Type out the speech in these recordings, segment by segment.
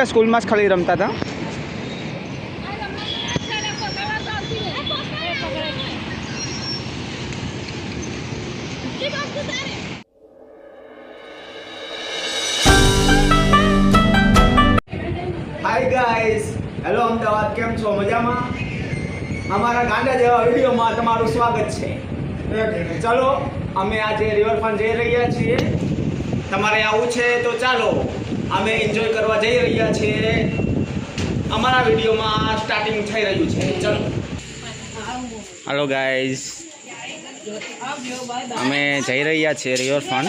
કે સ્કૂલમાં જ ખાલી રમતા હતા હાય ગાઈસ હેલો અમદાવાદ કેમ છો? મજામાં? અમારા ગાંડા જેવા વિડીયોમાં તમારું સ્વાગત છે. ચલો અમે આજે રિવરફ્રન્ટ જઈ રહ્યા છીએ. તમારે આવું છે તો ચાલો અમે એન્જોય કરવા જઈ રહ્યા છીએ. અમારા વિડીયોમાં સ્ટાર્ટિંગ થઈ રહ્યું છે. ચલો. હાલો ગાઈઝ અમે જઈ રહ્યા છીએ રિવરફ્રન્ટ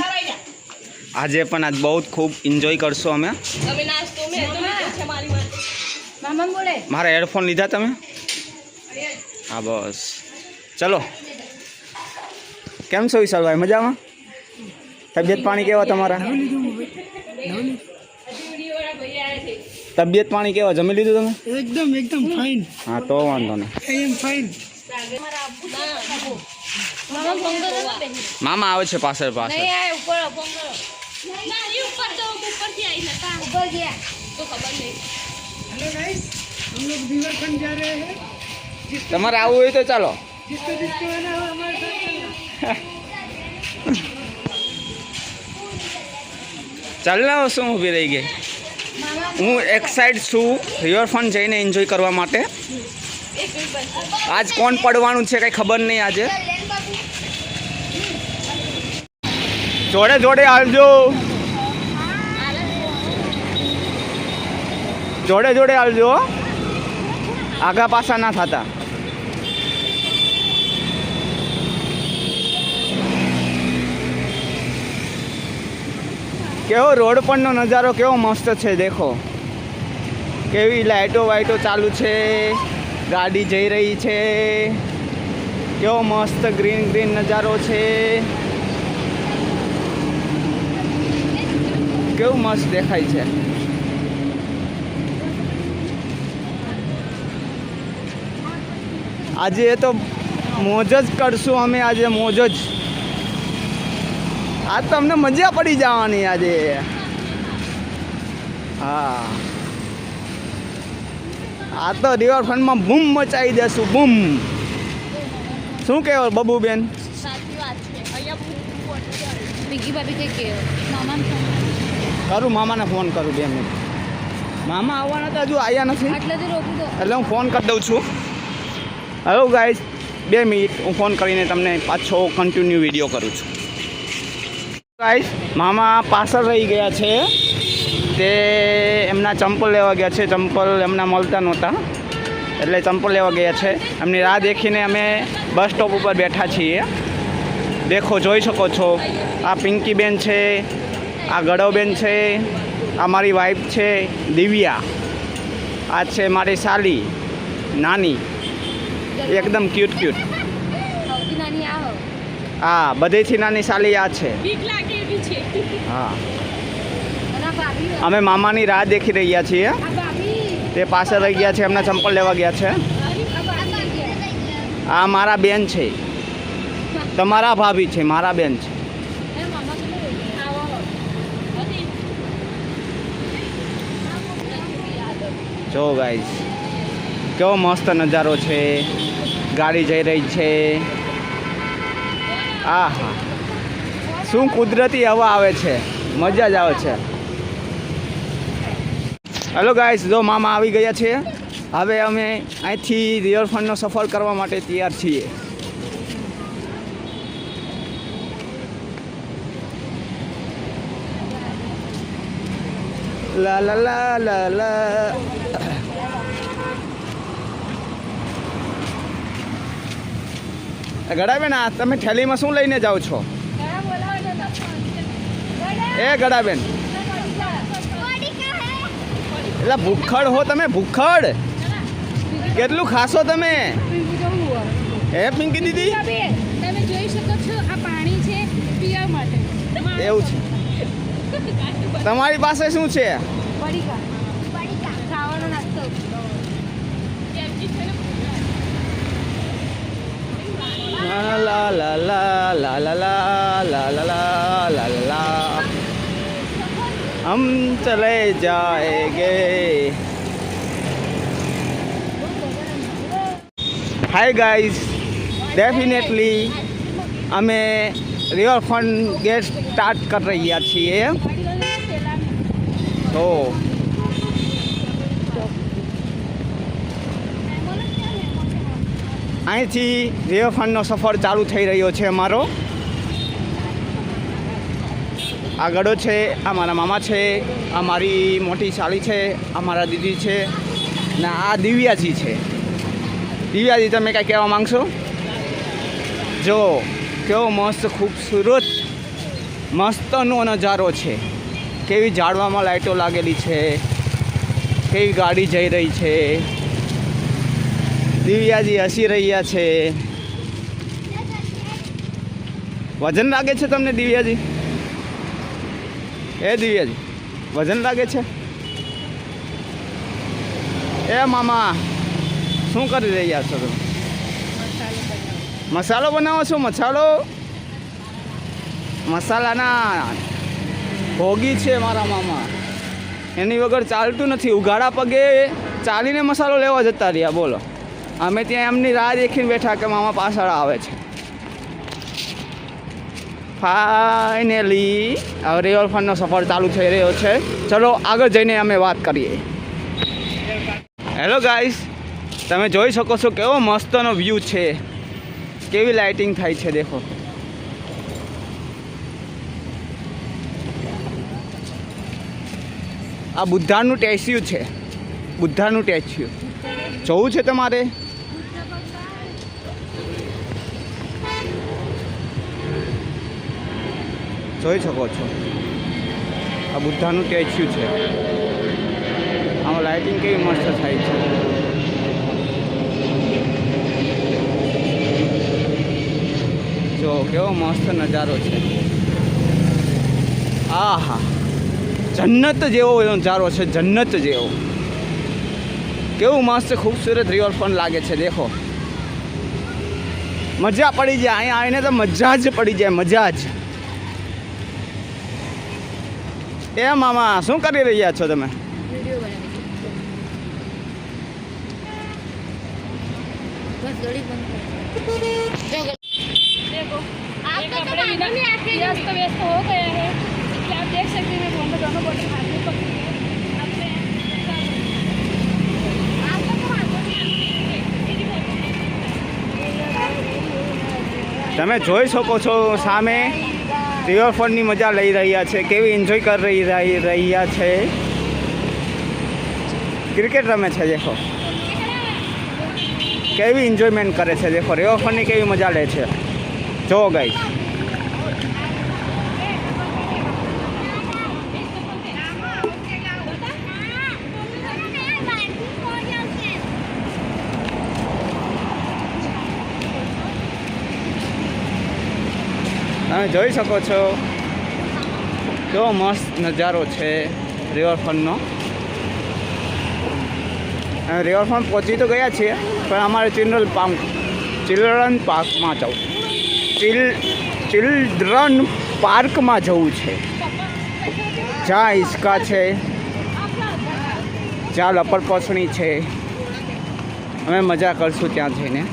આજે પણ આજ બહુ જ ખૂબ એન્જોય કરશો અમે. તમે નાસ્તો મેં તો લીધો છે મારી માટે. મામા બોલે. મારા હેડફોન લીધા તમે? હા બસ. ચલો. કેમ છો વિશાલભાઈ? મજામાં? તબિયત પાણી કેવા તમારા વિડીયોવાળા ભાઈ આવ્યા છે તબિયત પાણી કેવા જમી લીધું તમે એકદમ એકદમ ફાઇન હા તો વાંધો નહીં આઈ એમ ફાઇન મારા આબુ ના મામા ફોન કરો મામા આવે છે પાછળ પાછળ નહીં આ ઉપર ફોન કરો ના એ ઉપર તો ઉપરથી આવી નતા ઉપર ગયા તો ખબર નહીં हेलो गाइस हम लोग रिवरफ्रंट जा रहे हैं તમારે આવવું હોય તો ચાલો जिसको जिसको आना हो हमारे साथ चलना ચાલ ને શું ઊભી રહી ગઈ હું એક્સાઇટ છું રિવરફ્રન્ટ જઈને એન્જોય કરવા માટે. આજ કોણ પડવાનું છે કંઈ ખબર નહીં આજે. જોડે જોડે આવજો. જોડે જોડે આવજો. આગા પાછા ના થતા. કેવો રોડ પરનો નજારો કેવો મસ્ત છે, દેખો. કેવી લાઇટો વાઇટો ચાલુ છે, ગાડી જઈ રહી છે. કેવો મસ્ત ગ્રીન ગ્રીન નજારો છે. કેવું મસ્ત દેખાય છે. આજે એ તો મોજ જ કરશું અમે, આજે મોજ જ. આજ તો અમને મજા પડી જવાની આજે. હા. આ તો રિવરફ્રન્ટમાં બૂમ મચાવી દેશું બૂમ. શું કહેવો બબુબેન? કરું મામાને ફોન કરું બે મિનિટ. મામા આવવાના તો હજુ આવ્યા નથી. એટલે હું ફોન કરી દઉં છું. હેલો ગાઈઝ બે મિનિટ હું ફોન કરીને તમને પાછો કન્ટિન્યુ વીડિયો કરું છું. ગાઈઝ મામા પાછળ રહી ગયા છે. તે એમના ચંપલ લેવા ગયા છે. ચંપલ એમના મળતા નહોતા. એટલે ચંપલ લેવા ગયા છે. એમની રાહ દેખીને અમે બસ સ્ટોપ ઉપર બેઠા છીએ. દેખો, જોઈ શકો છો. આ પિંકીબેન છે, આ ગળવબેન છે, આ મારી વાઈફ છે, દિવ્યા. આ છે મારી સાલી, નાની. એકદમ ક્યુટ ક્યુટ હા બધેથી નાની સાલી આ છે. હા. અમે મામાની રાહ દેખી રહ્યા છીએ. તે પાસે રહી ગયા છે એમના ચંપલ લેવા ગયા છે. આ મારા બેન છે. તમારા ભાભી છે મારા બેન છે. જો ગાઈઝ કેવો મસ્ત નજારો છે. ગાડી જઈ રહી છે. આ હા શું કુદરતી હવા આવે છે? મજા જ આવે છે. હેલો ગાઈસ જો મામા આવી ગયા છે, હવે અમે અહીંથી રિવરફ્રન્ટનો સફર કરવા માટે તૈયાર છીએ. લા લા લા લા લા ગડાબેન આ તમે થેલીમાં શું લઈને જાઓ છો? એ ગડાબેન એટલે ભૂખડ હો તમે, ભૂખડ. કેટલું ખાશો તમે? હે, પિંકી દીદી? તમે એવું છે. તમારી પાસે શું છે? પડીકા ખાવાનો નાસ્તો લા લા લા લા લા લા લા લા લા લા લા લા हम चले जाएंगे હાય ગાઈઝ ડેફિનેટલી અમે રિવરફ્રન્ટ ગેટ સ્ટાર્ટ કરી રહ્યા છીએ તો અહીંથી રિવરફ્રન્ટનો સફર ચાલુ થઈ રહ્યો છે અમારો. આ ગળો છે, આ મારા મામા છે, આ મારી મોટી સાળી છે, આ મારા દીદી છે, ને આ દિવ્યાજી છે. દિવ્યાજી, તમે કાંઈ કહેવા માંગશો? જો, કેવો મસ્ત, ખૂબસૂરત, મસ્તનો નજારો છે. કેવી ઝાડવામાં લાઈટો લાગેલી છે, કેવી ગાડી જઈ રહી છે. દિવ્યાજી હસી રહ્યા છે. વજન લાગે છે તમને દિવ્યાજી? એ દિવ્યાજી, વજન લાગે છે? એ મામા, શું કરી રહ્યા છો તમે? મસાલો બનાવો છો, મસાલો? મસાલાના ભોગી છે મારા મામા. એની વગર ચાલતું નથી. ઉઘાડા પગે ચાલીને મસાલો લેવા જતા રહ્યા, બોલો. અમે ત્યાં એમની રાહ દેખીને બેઠા કે મામા પાછળ આવે છે. ફાઇનલી હવે રિવરફ્રન્ટનો સફર ચાલુ થઈ રહ્યો છે. ચલો, આગળ જઈને અમે વાત કરીએ. હેલો ગાઈસ તમે જોઈ શકો છો કેવો મસ્તનો વ્યૂ છે. કેવી લાઇટિંગ થાય છે દેખો. આ બુદ્ધાનું ટેસ્યુ છે. બુદ્ધાનું ટેસ્યુ. જોવું છે તમારે? જોઈ શકો છો. આ બુદ્ધાનું ટેચ્યુ છે. આમાં લાઇટિંગ કેવી મસ્ત થાય છે. જો, કેવો મસ્ત નજારો છે. આહા. જન્નત જેવો નજારો છે, જન્નત જેવો. કેવું મસ્ત ખૂબસૂરત રિવરફ્રન્ટ લાગે છે દેખો મજા પડી જાય અહીંયા આવીને તો મજા જ પડી જાય મજા જ એ મામા શું કરી રહ્યા છો તમે देखो आपका एक तो कपड़े मालूम ही है बिना कि- व्यस्त व्यस्त हो गया है इसलिए आप देख सकते हैं फोन में दोनों बोतल તમે જોઈ શકો છો સામે. રિવરફ્રન્ટની મજા લઈ રહ્યા છે. કેવી એન્જોય કરી રહી રહી- રહ્યા છે. ક્રિકેટ રમે છે, દેખો. કેવી એન્જોયમેન્ટ કરે છે, દેખો. રિવરફ્રન્ટની કેવી મજા લે છે. જો ગઈ તમે જોઈ શકો છો કેવો મસ્ત નજારો છે રિવરફ્રન્ટનો. રિવરફ્રન્ટ પહોંચી તો ગયા છીએ, પણ અમારે ચિલ્ડ્રન પાર્ક, ચિલ્ડ્રન પાર્કમાં જવું, ચિલ, ચિલ્ડ્રન પાર્કમાં જવું છે. જ્યાં હિંચકા છે, જ્યાં લપડપસણી છે. અમે મજા કરશું ત્યાં જઈને.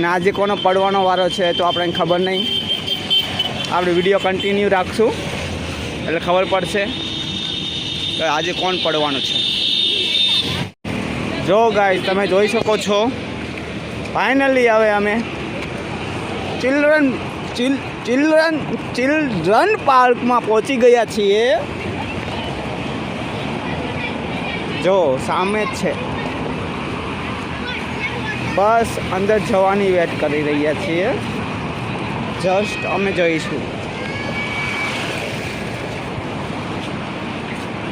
ને આજે કોનો પડવાનો વારો છે તો આપણને ખબર નહીં. આપણે વીડિયો કન્ટિન્યુ રાખશું. એટલે ખબર પડશે કે આજે કોણ પડવાનું છે. જો ગાય તમે જોઈ શકો છો. ફાઇનલી હવે અમે ચિલ્ડ્રન ચિલ ચિલ્ડ્રન ચિલ્ડ્રન પાર્કમાં પહોંચી ગયા છીએ. જો, સામે છે. બસ અંદર જવાની વેટ કરી રહ્યા છીએ. જસ્ટ અમે જઈશું.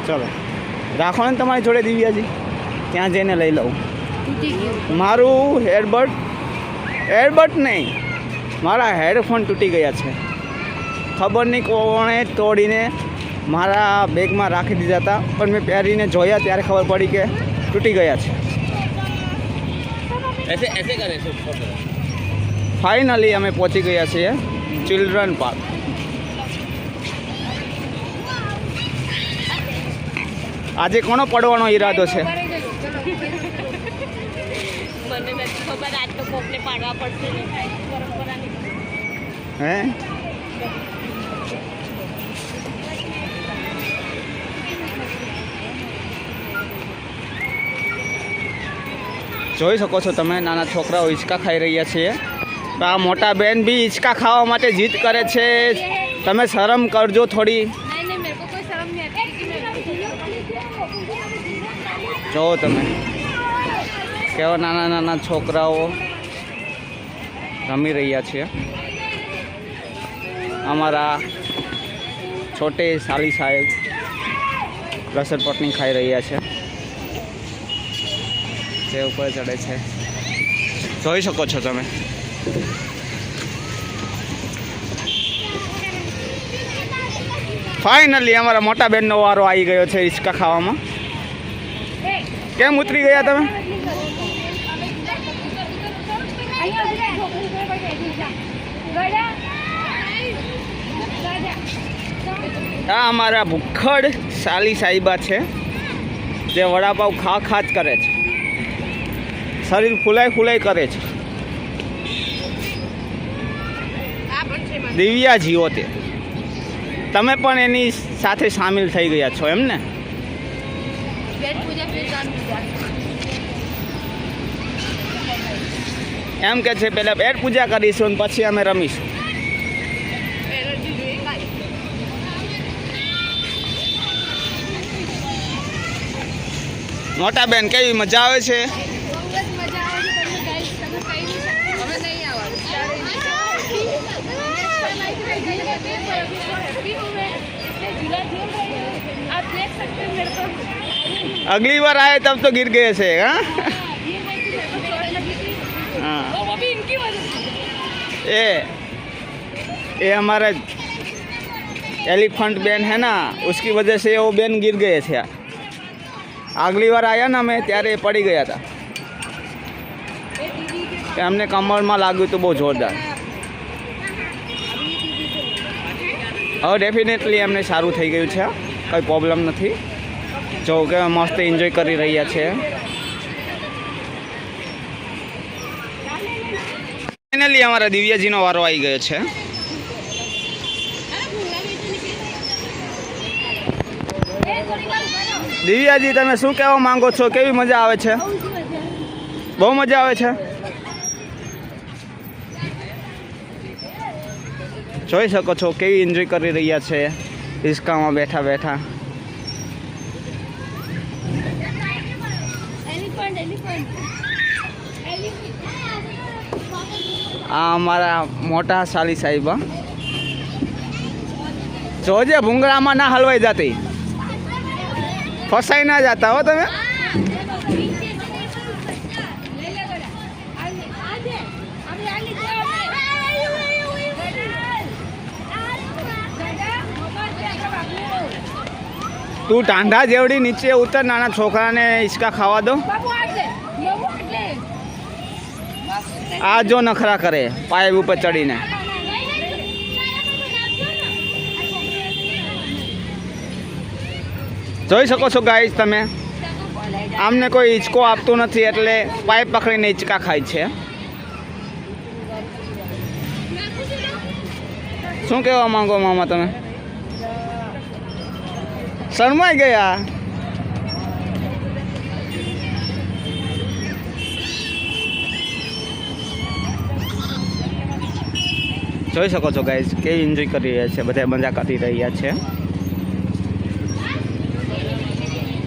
ચલો. રાખો ને તમારી જોડે દિવ્યાજી. ત્યાં જઈને લઈ લઉં. મારું હેડબટ હેડબટ નહીં. મારા હેડફોન તૂટી ગયા છે. ખબર નહીં કોણે તોડીને મારા બેગમાં રાખી દીધા હતા, પણ મેં પહેરીને જોયા ત્યારે ખબર પડી કે તૂટી ગયા છે. એસે એસે કરે છે ફાઇનલી અમે પહોંચી ગયા છીએ ચિલ્ડ્રન પાર્ક આજે કોનો પડવાનો ઈરાદો છે? હે? જોઈ શકો છો તમે નાના છોકરાઓ હિંચકા ખાઈ રહ્યા છે તો આ મોટા બેન બી હિંચકા ખાવા માટે જીદ કરે છે. તમે શરમ કરજો થોડી. જો તમે. કેવા નાના નાના છોકરાઓ રમી રહ્યા છે. અમારા છોટે સાલી સાહેબ લસણ પટની ખાઈ રહ્યા છે. તે ઉપર ચડે છે. જોઈ શકો છો તમે. ફાઇનલી અમારા મોટા બેનનો વારો આવી ગયો છે હિંચકા ખાવામાં. કેમ ઉતરી ગયા તમે? આ અમારા ભૂખડ સાલી સાહેબા છે, જે વડાપાવ ખા ખા જ કરે છે. શરીર ફૂલાય ફૂલાય કરે છે. દિવ્યાજીઓ તે. તમે પણ એની સાથે સામેલ થઈ ગયા છો એમને એમ કે છે, પેલા પેટ પૂજા કરીશું અને પછી અમે રમીશું. મોટા બેન, કેવી મજા આવે છે? अगली बार आए तब तो गिर गए से हाँ ये है कि मेरे को चोट लगी थी हाँ और वो भी इनकी वजह से ये ये हमारा एलिफेंट बैन है ना उसकी वजह से वो बैन गिर गए थे આગલી વાર આવ્યા ને અમે ત્યારે એ પડી ગયા હતા કે અમને કમરમાં લાગ્યું હતું બહુ જોરદાર હવે ડેફિનેટલી એમને સારું થઈ ગયું છે કંઈ પ્રોબ્લેમ નથી જો કે મસ્ત એન્જોય કરી રહ્યા છે. ફાઇનલી અમારા દિવ્યાજીનો વારો આવી ગયો છે. દિવ્યાજી, તમે શું કહેવા માંગો છો? કેવી મજા આવે છે? બહુ મજા આવે છે? જોઈ શકો છો કેવી એન્જોય કરી રહ્યા છે. હિસકામાં બેઠા બેઠા. આ અમારા મોટા સાલી સાહેબા જોજે ભૂંગળામાં ના હલવાઈ જતી. ફસાઈ ના જતા, હો તમે. તું ટાંઢા જેવડી નીચે ઉતર, નાના છોકરાને હિંચકા ખાવા દો. આ જો નખરા કરે પાઇપ ઉપર ચડીને. જોઈ શકો છો ગાઈસ તમે? આમને કોઈ હિંચકો આપતું નથી એટલે પાઇપ પકડીને હિંચકા ખાય છે. શું કહેવા માંગો મામા તમે? શરમાઈ ગયા? જોઈ શકો છો ગાઈઝ કેવી એન્જોય કરી રહ્યા છે બધા મજા કરી રહ્યા છે.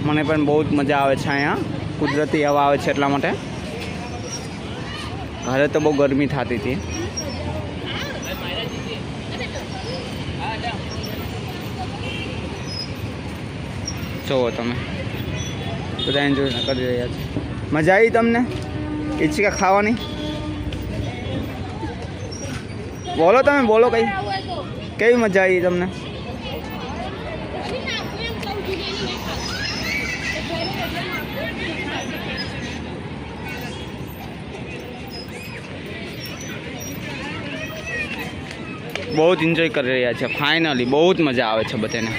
મને પણ બહુ જ મજા આવે છે અહીંયા. કુદરતી હવા આવે છે એટલા માટે. ઘરે તો બહુ ગરમી થતી હતી. જુઓ તમે. બધા એન્જોય કરી રહ્યા છે. મજા આવી તમને? હિંચકા ખાવાની? બોલો તમે બોલો કઈ. કેવી મજા આવી તમને? બહુ જ એન્જોય કરી રહ્યા છે ફાઇનલી બહુ જ મજા આવે છે બધાને.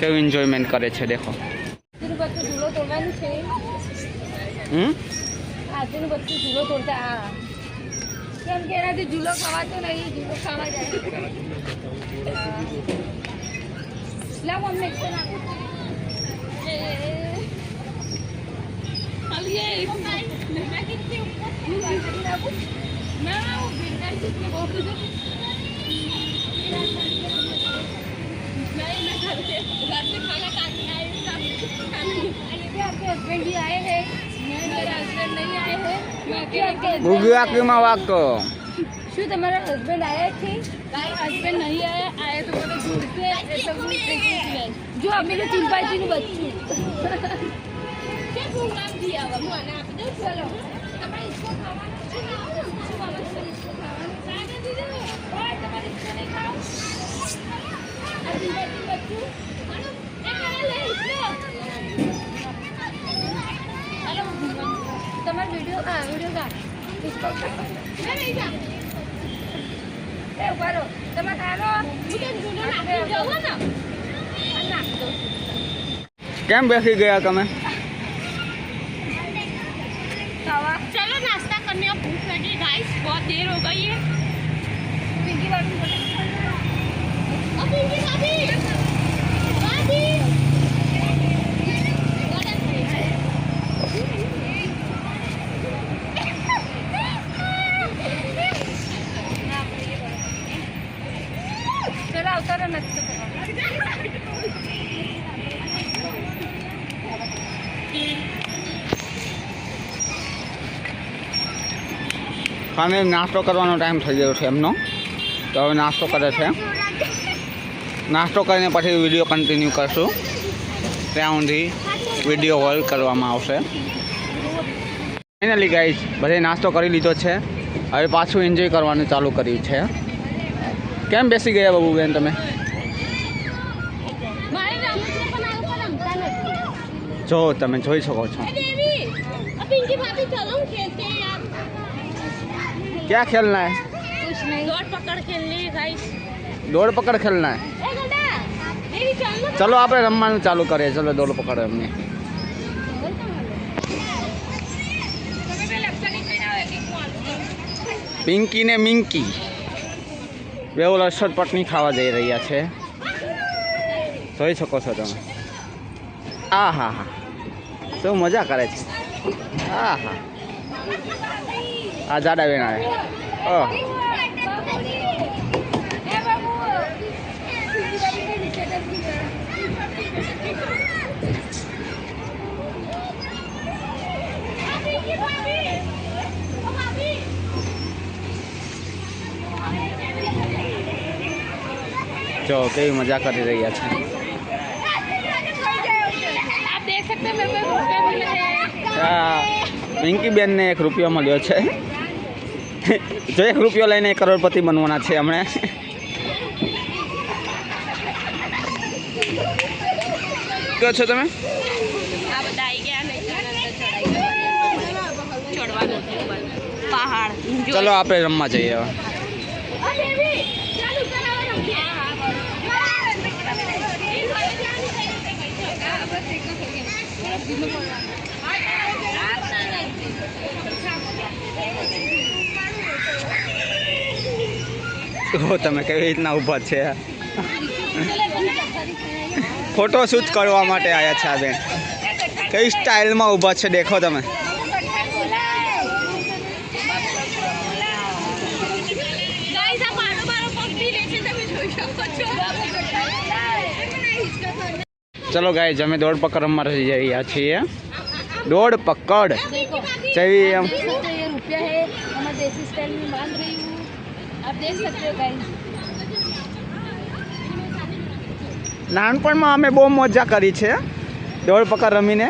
કેવું એન્જોયમેન્ટ કરે છે દેખો. હમ? આજનું બધું ઝૂલો તોડતા કેમ કે એનાથી ઝૂલો ખવાતો નહીં ઝૂલો ખાવા જાય હા. લાવો અમને એક તો નાખો. એ, ये मैं कितने ऊपर ના હું ભીંડાઈ છું કે બહુ બધું नहीं मैं घर से घर से खाना खा के आई हूँ खाना ये भी आपके हस्बैंड ही आए हैं नहीं मेरा हस्बैंड नहीं आए हैं ભૂગી વાક્યમાં વાક્ય શું તમારા હસબન્ડ આયા છે? હસબન્ડ નહીં આયા. આયા તો મને ઢૂંઢશે એટલે હું પ્રેગ્નન્ટ જો અમે તો ચિંપાજીનું બચ્ચું. કે પ્રોગ્રામથી આવા? હું આને આપી દઉં? ચલો. આપણે ઇસકો ખાવાનું? છે ને આવું શું ખાવાનું છે? સાગે દીધો ઓય તમારે ઇસકો નહીં ખાવ આ ચિંપાજી બચ્ચું. આનો એ કરે લે ઇસકો તમારો વિડીયો હા વિડીયો ગા इसको ખાવાનું. मैं नहीं जा એ ઉભા રહો. તમે ખાલો मुझे झूलो ना आप जाओ ना અને નાખ દો. કેમ બેસી ગયા તમે ખાવા चलो नाश्ता करने अब भूख लगी गाइस बहुत देर हो गई है પિંકી બાબી બોલે अभी ખાને નાસ્તો કરવાનો ટાઈમ થઈ ગયો છે એમનો. તો હવે નાસ્તો કરે છે. નાસ્તો કરીને પછી વીડિયો કન્ટિન્યુ કરશું. ત્યાં સુધી વીડિયો હોલ્ડ કરવામાં આવશે. ફાઇનલી ગાઈઝ બધે નાસ્તો કરી લીધો છે. હવે પાછું એન્જોય કરવાનું ચાલુ કર્યું છે. કેમ બેસી ગયા બાબુબેન તમે? જો તમે જોઈ શકો છો. ક્યાં ખેલના હે कुछ नहीं दौड़ पकड़ खेलने गाइस દોડ પકડ ખેલના હે ए गंडा देवी चल ना ચલો આપણે રમવાનું ચાલુ કરીએ ચલો દોડ પકડ રમીએ પિંકી ને મિંકી બેઉ લસણ પટની ખાવા જઈ રહ્યા છે જોઈ શકો છો તમે આ હા હા શું મજા કરે છે આ હા આ જાડા વેણા જો કેવી મજા કરી રહ્યા છે. પિંકી બેનને એક રૂપિયો મળ્યો છે. જો એક રૂપિયો લઈને કરોડપતિ બનવાના છે હમણે. કયો છો તમે? આ બધા આવી ગયા નહીં તો અંદર ચડાઈ જવાનું. ચડવાનું છે ઉપર. પહાડ. ચલો આપણે રમવા જઈએ હવે. તો તમે કેવી રીતના ઊભા છે? ફોટોશૂટ કરવા માટે આવ્યા છે આ બેન. કઈ સ્ટાઇલમાં ઊભા છે દેખો તમે. ચલો ગાય અમે દોડ પકડ રમવા રહી રહ્યા છીએ. દોડ પકડ. જેવી એમ. રૂપિયા आप देख सकते हो गाइस નાનપણમાં અમે બહુ મજા કરી છે દોડ પકડ રમીને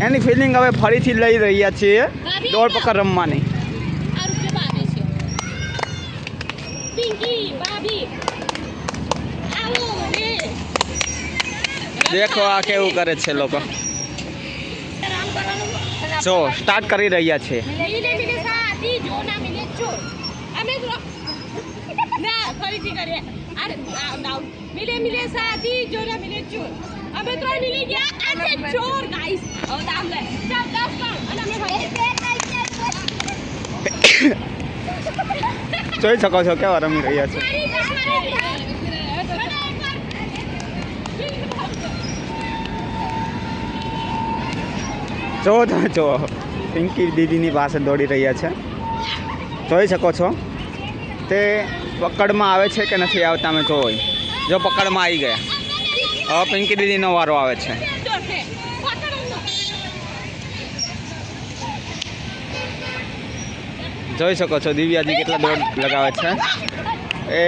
એની ફિલિંગ હવે ફરીથી લઈ રહ્યા છીએ દોડ પકડ રમવાની આ રૂપિયા ભાભી છે પિંકી ભાભી આવો રે દેખો આ કેવું કરે છે લોકો રામ કરવાનું જો સ્ટાર્ટ કરી રહ્યા છે ફરીથી કરીએ. અરે મિલે મિલે સાથી જો મિલે ચોર. અમે તો મિલી ગયા. આજે ચોર ગાઈસ હવે દામ લે. ચાલ 10 પાઉન્ડ અને અમે ભાઈ જોઈ શકો છો કેવા રમી રહ્યા છે. જો જો. પિંકી દીદીની પાસે દોડી રહ્યા છે. જોઈ શકો છો. તે પકડમાં આવે છે કે નથી આવતા અમે જોઈ જો પકડમાં આવી ગયા. હવે પિંકી દીદીનો વારો આવે છે. જોઈ શકો છો દિવ્યાજી કેટલા દોડ લગાવે છે. એ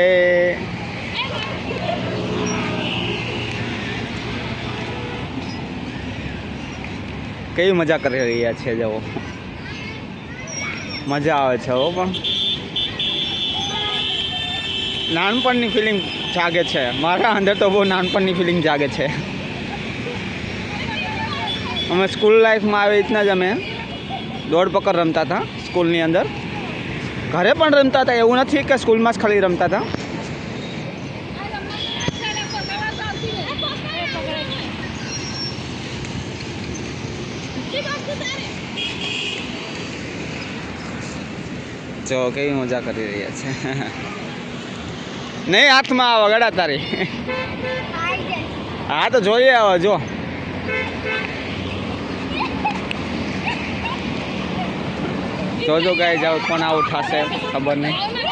કેવી મજા કરી રહ્યા છે જવો મજા આવે છે, હો, પણ. નાનપણની ફિલિંગ જાગે છે. મારા અંદર તો બહુ નાનપણની ફિલિંગ જાગે છે. અમે સ્કૂલ લાઈફમાં આવી રીતના જ અમે દોડ પકડ રમતા હતા સ્કૂલની અંદર. ઘરે પણ રમતા હતા, એવું નથી કે સ્કૂલમાં જ ખાલી રમતા હતા. જો, કેવી મજા કરી રહ્યા છે. નહીં, હાથમાં આવે, ગળા તારી. હા, તો જોઈએ હવે, જો. જોજો ગાય જાવ કોણ આવું થશે, ખબર નહીં.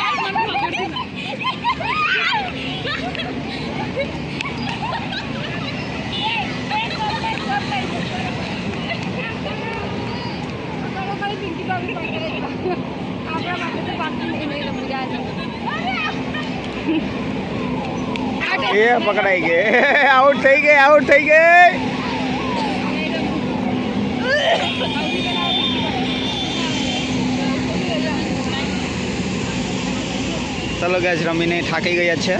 એ પકડાઈ ગઈ. આઉટ થઈ ગઈ આઉટ થઈ ગઈ. ચલો ગેસ રમીને થાકી ગયા છે.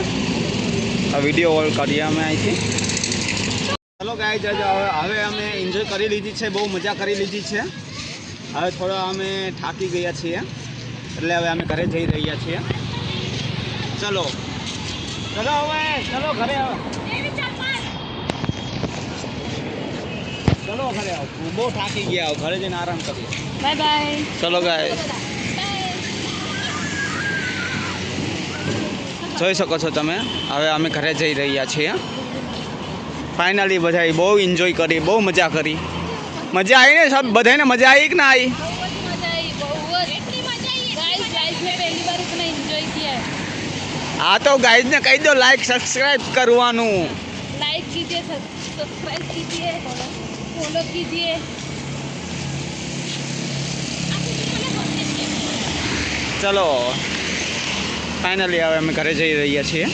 આ વીડિયો કોલ કરીએ અમે અહીંથી. ચલો ગાય હવે હવે અમે એન્જોય કરી લીધી છે, બહુ મજા કરી લીધી છે. હવે થોડા અમે થાકી ગયા છીએ. એટલે હવે અમે ઘરે જઈ રહ્યા છીએ. ચલો. ચલો હવે ચલો ઘરે આવો. ચલો ઘરે આવો. હું બહુ થાકી ગયા ઘરે જઈને આરામ કરીએ. Bye bye. ચલો ગાય જોઈ શકો છો તમે. હવે અમે ઘરે જઈ રહ્યા છીએ. ફાઇનલી બધાએ બહુ એન્જોય કરી બહુ મજા કરી. મજા આવી ને? સબ બધાને મજા આવી કે ના આવી? આ તો ગાઈડને કહી દો લાઈક સબસ્ક્રાઇબ કરવાનું. લાઈક કીજીએ સબસ્ક્રાઇબ કીજીએ ફોલો કીજીએ ચલો. ફાઇનલી હવે અમે ઘરે જઈ રહ્યા છીએ.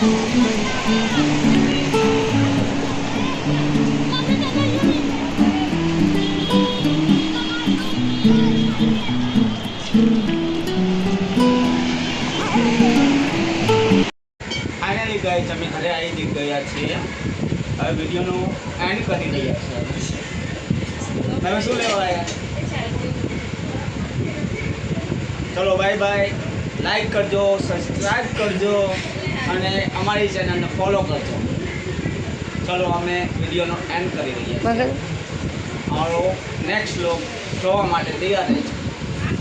ફાઇનલી ગાઈસ અમે ઘરે આવી ગયા છીએ. હવે વિડીયોનું એન્ડ કરી રહ્યા તમે શું લેવા આવ્યા ચલો બાય બાય લાઈક કરજો સબસ્ક્રાઈબ કરજો. અને અમારી ચેનલને ફોલો કરજો. ચલો અમે વિડીયોનો એન્ડ કરી દઈએ. અમારો નેક્સ્ટ લોક જોવા માટે તૈયાર રહેજો.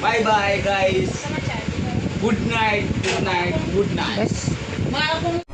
Bye bye guys good night good night good night